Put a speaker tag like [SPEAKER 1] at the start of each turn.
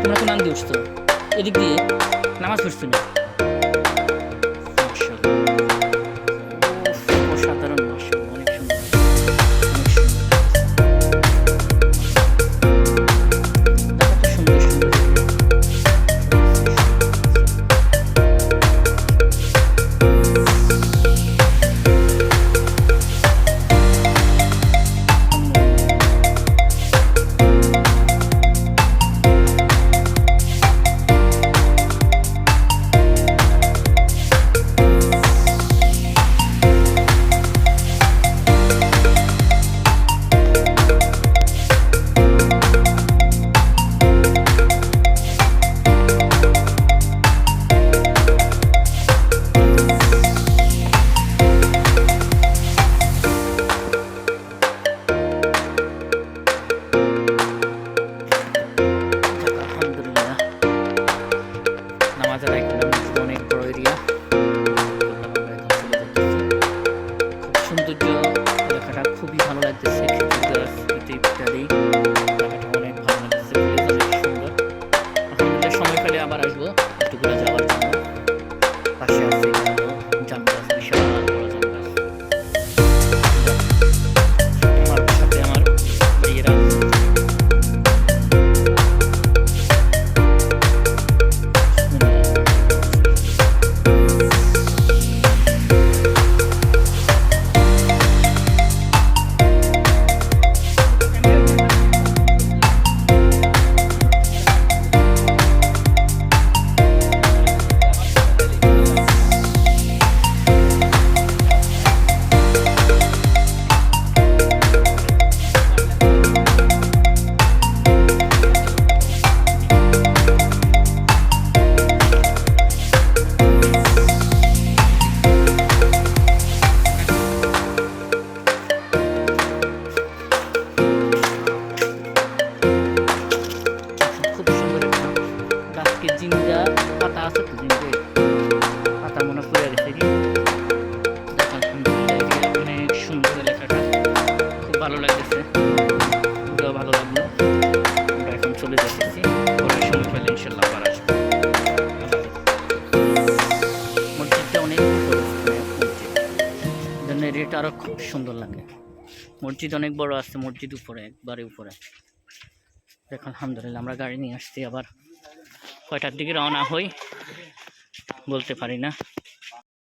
[SPEAKER 1] তোমরা তো নাম দিয়ে উঠছো এদিক দিয়ে নামাজ পড়ছো না নামাজ একদম অনেক বড় এরিয়া খুব সৌন্দর্য দেখাটা খুবই ভালো লাগতেছে। আছে তো জিঙ্গা পাতা মনে পড়ে গেছে কি দেখো, আলহামদুলিল্লাহ, অনেক সুন্দর এলাকাটা খুব ভালো লাগতেছে ভালো লাগল আমরা এখন চলে যাচ্ছি পরে সময় পেলে ইনশাল্লাহ আবার আসব মসজিদটা অনেক জন্য এরিয়াটা আরও খুব সুন্দর লাগে মসজিদ অনেক বড় আছে মসজিদ উপরে একবারে উপরে দেখুন আলহামদুলিল্লাহ আমরা গাড়ি নিয়ে আসছি আবার কয়টার দিকে রওনা হই বলতে পারি না।